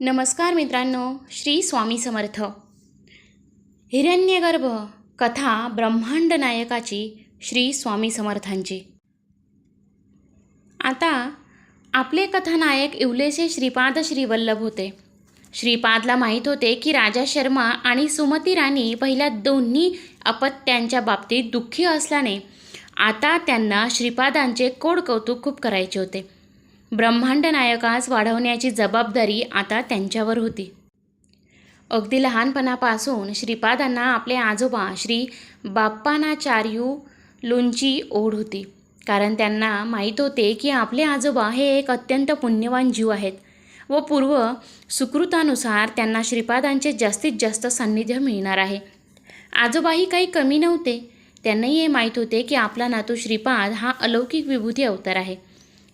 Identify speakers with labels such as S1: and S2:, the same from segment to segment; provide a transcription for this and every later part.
S1: नमस्कार मित्रांनो श्री स्वामी समर्थ. हिरण्यगर्भ कथा ब्रह्मांड नायकाची श्री स्वामी समर्थांची. आता आपले कथानायक इवलेसे श्रीपाद श्रीवल्लभ होते. श्रीपादला माहीत होते की राजा शर्मा आणि सुमती राणी पहिल्या दोन्ही अपत्यांच्या बाबतीत दुःखी असल्याने आता त्यांना श्रीपादांचे कोड कौतुक खूप करायचे होते. ब्रह्मांड नायकास वाढवण्याची जबाबदारी आता त्यांच्यावर होती. अगदी लहानपणापासून श्रीपादांना आपले आजोबा श्री बाप्पानाचार्यू लोंची ओढ होती. कारण त्यांना माहीत होते की आपले आजोबा हे एक अत्यंत पुण्यवान जीव आहेत व पूर्व सुकृतानुसार त्यांना श्रीपादांचे जास्तीत जास्त सान्निध्य मिळणार आहे. आजोबाही काही कमी नव्हते. त्यांनाही हे माहीत होते की आपला नातू श्रीपाद हा अलौकिक विभूती अवतार आहे.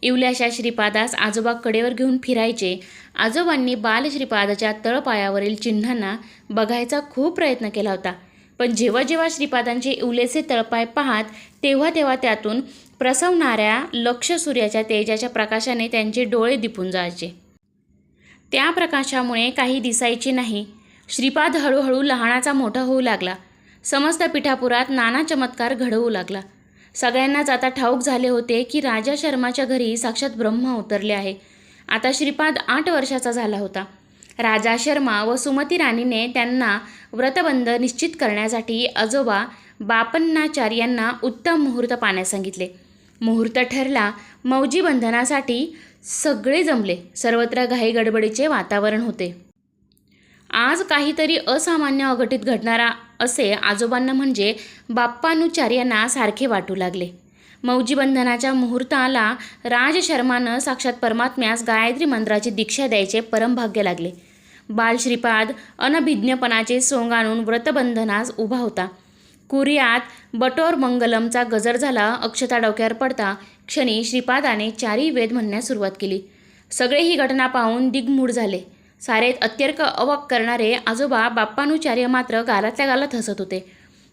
S1: इवल्याशा श्रीपादास आजोबा कडेवर घेऊन फिरायचे. आजोबांनी बाल श्रीपादाच्या तळपायावरील चिन्हांना बघायचा खूप प्रयत्न केला होता. पण जेव्हा जेव्हा श्रीपादांचे इवलेचे तळपाय पाहात तेव्हा तेव्हा त्यातून प्रसवणाऱ्या लक्ष सूर्याच्या तेजाच्या प्रकाशाने त्यांचे डोळे दिपून जायचे. त्या प्रकाशामुळे काही दिसायचे नाही. श्रीपाद हळूहळू लहानाचा मोठा होऊ लागला. समस्त पिठापुरात नाना चमत्कार घडवू लागला. सगळ्यांनाच आता ठाऊक झाले होते की राजा शर्माच्या घरी साक्षात ब्रह्म उतरले आहे. आता श्रीपाद आठ वर्षाचा झाला होता. राजा शर्मा व सुमती राणीने त्यांना व्रतबंध निश्चित करण्यासाठी आजोबा बापन्नाचार्यांना उत्तम मुहूर्त पाण्यास सांगितले. मुहूर्त ठरला मौजी बंधनासाठी सगळे जमले. सर्वत्र घाईगडबडीचे वातावरण होते. आज काहीतरी असामान्य अघटित घडणारा असे आजोबांना म्हणजे बाप्पानुचार्यांना सारखे वाटू लागले. मौजीबंधनाच्या मुहूर्ताला मुहूर्ताला राजशर्मानं साक्षात परमात्म्यास गायत्री मंत्राची दीक्षा द्यायचे परमभाग्य लागले. बाल श्रीपाद अनभिज्ञपणाचे सोंग आणून व्रतबंधनास उभा होता. कुर्यात बटोर मंगलमचा गजर झाला अक्षता डोक्यावर पडता क्षणी श्रीपादाने चारी वेद म्हणण्यास सुरुवात केली. सगळे ही घटना पाहून दिग्मूढ झाले. सारेत अत्यर्क अवाक करणारे आजोबा बाप्पानुचार्य मात्र गालातल्या गालात हसत होते.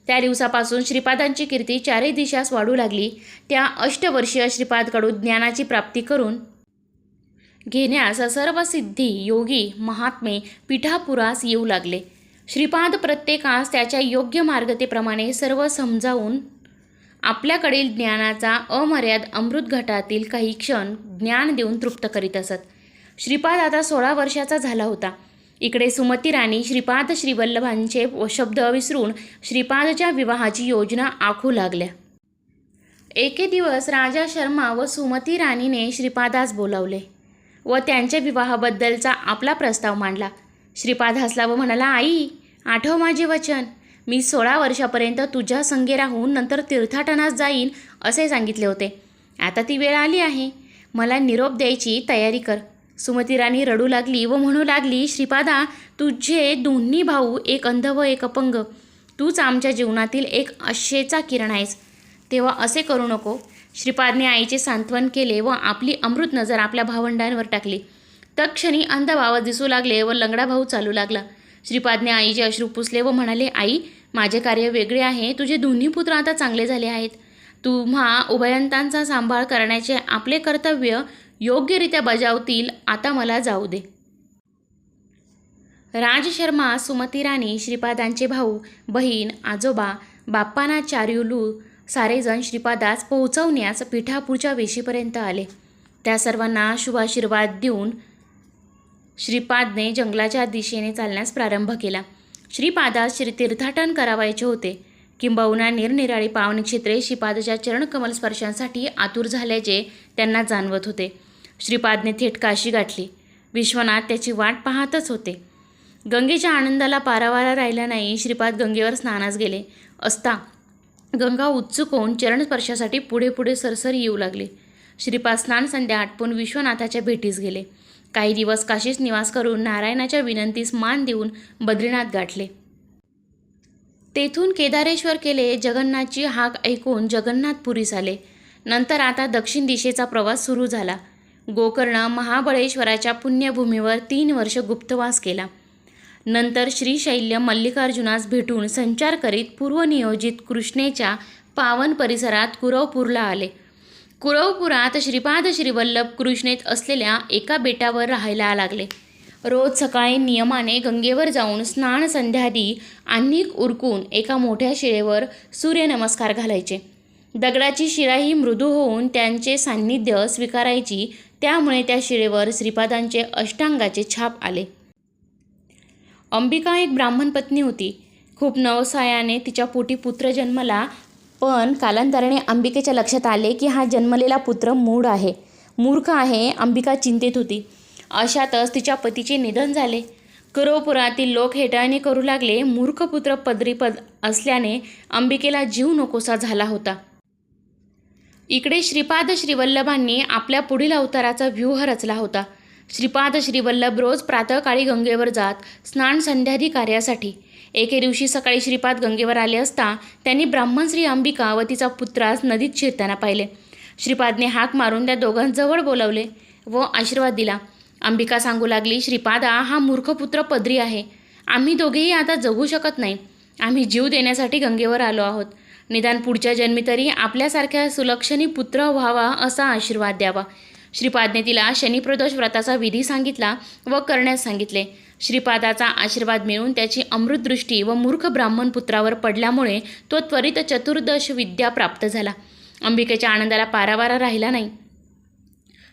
S1: त्या दिवसापासून श्रीपादांची कीर्ती चारही दिशास वाढू लागली. त्या अष्टवर्षीय श्रीपादकडून ज्ञानाची प्राप्ती करून घेण्यास सर्व सिद्धी योगी महात्मे पिठापुरास येऊ लागले. श्रीपाद प्रत्येकास त्याच्या योग्य मार्गतेप्रमाणे सर्व समजावून आपल्याकडील ज्ञानाचा अमर्याद अमृत घटातील काही क्षण ज्ञान देऊन तृप्त करीत असत. श्रीपाद आता सोळा वर्षाचा झाला होता. इकडे सुमती राणी श्रीपाद श्रीवल्लभांचे व शब्द विसरून श्रीपादच्या विवाहाची योजना आखू लागल्या. एके दिवस राजा शर्मा व सुमती राणीने श्रीपादास बोलावले व त्यांच्या विवाहाबद्दलचा आपला प्रस्ताव मांडला. श्रीपाद हसला व म्हणाला आई आठव माझे वचन. मी सोळा वर्षापर्यंत तुझ्या संगे राहून नंतर तीर्थाटनास जाईन असे सांगितले होते. आता ती वेळ आली आहे. मला निरोप द्यायची तयारी कर. सुमती राणी रडू लागली व म्हणू लागली श्रीपादा तुझे दोन्ही भाऊ एक अंध व एक अपंग. तूच आमच्या जीवनातील एक आशेचा किरण आहेस. तेव्हा असे करू नको. श्रीपादने आईचे सांत्वन केले व आपली अमृत नजर आपल्या भावंडांवर टाकली. तत्क्षणी अंध भावा दिसू लागले व लंगडा भाऊ चालू लागला. श्रीपादने आईचे अश्रू पुसले व म्हणाले आई माझे कार्य वेगळे आहे. तुझे दोन्ही पुत्र आता चांगले झाले आहेत. तुम्हा उभयंतांचा सांभाळ करण्याचे आपले कर्तव्य योग्यरित्या बजावतील आता मला जाऊ दे. राजशर्मा सुमती राणी श्रीपादांचे भाऊ बहीण आजोबा बाप्पाना चार्युलू सारेजण श्रीपादास पोहोचवण्यास पिठापूरच्या वेशीपर्यंत आले. त्या सर्वांना शुभाशीर्वाद देऊन श्रीपादने जंगलाच्या दिशेने चालण्यास प्रारंभ केला. श्रीपादास श्री तीर्थाटन करावायचे होते. किंबहुना निरनिराळी पावन क्षेत्रे श्रीपादाच्या चरणकमल स्पर्शांसाठी आतुर झाल्याचे त्यांना जाणवत होते. श्रीपादने थेट काशी गाठली. विश्वनाथ त्याची वाट पाहतच होते. गंगेच्या आनंदाला पारावारा राहिला नाही श्रीपाद गंगेवर स्नानास गेले. असता गंगा उत्सुक होऊन चरणस्पर्शासाठी पुढे पुढे सरसर येऊ लागले. श्रीपाद स्नान संध्या आटपून विश्वनाथाच्या भेटीस गेले. काही दिवस काशीस निवास करून नारायणाच्या विनंतीस मान देऊन बद्रीनाथ गाठले. तेथून केदारेश्वर केले जगन्नाथची हाक ऐकून जगन्नाथपुरीस आले. नंतर आता दक्षिण दिशेचा प्रवास सुरू झाला. गोकर्ण महाबळेश्वराच्या पुण्यभूमीवर तीन वर्ष गुप्तवास केला. नंतर श्रीशैल्य मल्लिकार्जुनास भेटून संचार करीत पूर्वनियोजित कृष्णेच्या पावन परिसरात कुरवपूरला आले. कुरवपुरात श्रीपाद श्रीवल्लभ कृष्णेत असलेल्या एका बेटावर राहायला लागले. रोज सकाळी नियमाने गंगेवर जाऊन स्नान संध्यादी आणिक उरकून एका मोठ्या शिळेवर सूर्यनमस्कार घालायचे. दगडाची शिराही मृदू होऊन त्यांचे सान्निध्य स्वीकारायची. त्यामुळे त्या शिरेवर श्रीपादांचे अष्टांगाचे छाप आले. अंबिका एक ब्राह्मण पत्नी होती. खूप नवसायाने तिच्या पोटी पुत्र जन्मला. पण कालांतराने अंबिकेच्या लक्षात आले की हा जन्मलेला पुत्र मूढ आहे. मूर्ख आहे अंबिका चिंतेत होती. अशातच तिच्या पतीचे निधन झाले. करोपुरातील लोक हेटाळणी करू लागले. मूर्ख पुत्र पदरीपद असल्याने अंबिकेला जीव नकोसा झाला होता. इकडे श्रीपाद श्रीवल्लभांनी आपल्या पुढील अवताराचा व्यूह रचला होता. श्रीपाद श्रीवल्लभ रोज प्रातःकाळी गंगेवर जात स्नान संध्यादी कार्यासाठी. एके दिवशी सकाळी श्रीपाद गंगेवर आले असता त्यांनी ब्राह्मण श्री अंबिका व तिचा पुत्रास नदीत शिरताना पाहिले. श्रीपादने हाक मारून त्या दोघांजवळ बोलावले व आशीर्वाद दिला. अंबिका सांगू लागली श्रीपादा हा मूर्ख पुत्र पदरी आहे. आम्ही दोघेही आता जगू शकत नाही. आम्ही जीव देण्यासाठी गंगेवर आलो आहोत. निदान पुढच्या जन्मी तरी आपल्यासारख्या सुलक्षणी पुत्र व्हावा असा आशीर्वाद द्यावा. श्रीपादने तिला शनिप्रदोष व्रताचा विधी सांगितला व करण्यास सांगितले. श्रीपादाचा आशीर्वाद मिळून त्याची अमृतदृष्टी व मूर्ख ब्राह्मण पुत्रावर पडल्यामुळे तो त्वरित चतुर्दश विद्या प्राप्त झाला. अंबिकेच्या आनंदाला पारावारा राहिला नाही.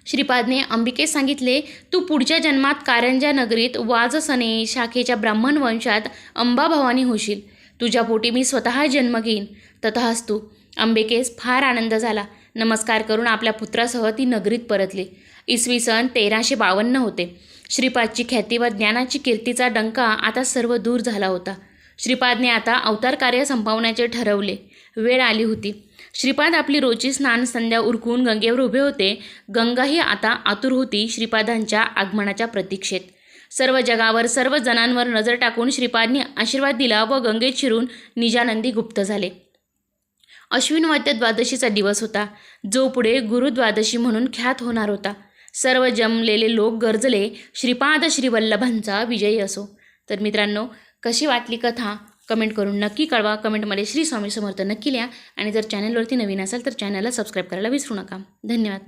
S1: श्रीपादने अंबिकेस सांगितले तू पुढच्या जन्मात कारंजा नगरीत वाजसने शाखेच्या ब्राह्मण वंशात अंबाभवानी होशील. तुझ्या पोटी मी स्वतः जन्म घेईन. तथास्तू अंबिकेस फार आनंद झाला. नमस्कार करून आपल्या पुत्रासह ती नगरीत परतली. इसवी सन तेराशे बावन्न होते. श्रीपादची ख्याती व ज्ञानाची कीर्तीचा डंका आता सर्व दूर झाला होता. श्रीपादने आता अवतार कार्य संपवण्याचे ठरवले. वेळ आली होती. श्रीपाद आपली रोजची स्नान संध्या उरकून गंगेवर उभे होते. गंगाही आता आतुर होती श्रीपादांच्या आगमनाच्या प्रतीक्षेत. सर्व जगावर सर्व जणांवर नजर टाकून श्रीपादने आशीर्वाद दिला व गंगेत शिरून निजानंदी गुप्त झाले. अश्विन वैद्य द्वादशीचा दिवस होता. जो पुढे गुरुद्वादशी म्हणून ख्यात होणार होता. सर्व जमलेले लोक गरजले श्रीपाद श्रीवल्लभांचा विजयी असो. तर मित्रांनो कशी वाटली कथा? कमेंट करून नक्की कळवा. कमेंटमध्ये श्री स्वामी समर्थ नक्की लिहा. आणि जर चॅनलवरती नवीन असाल तर चॅनलला सबस्क्राईब करायला विसरू नका. धन्यवाद.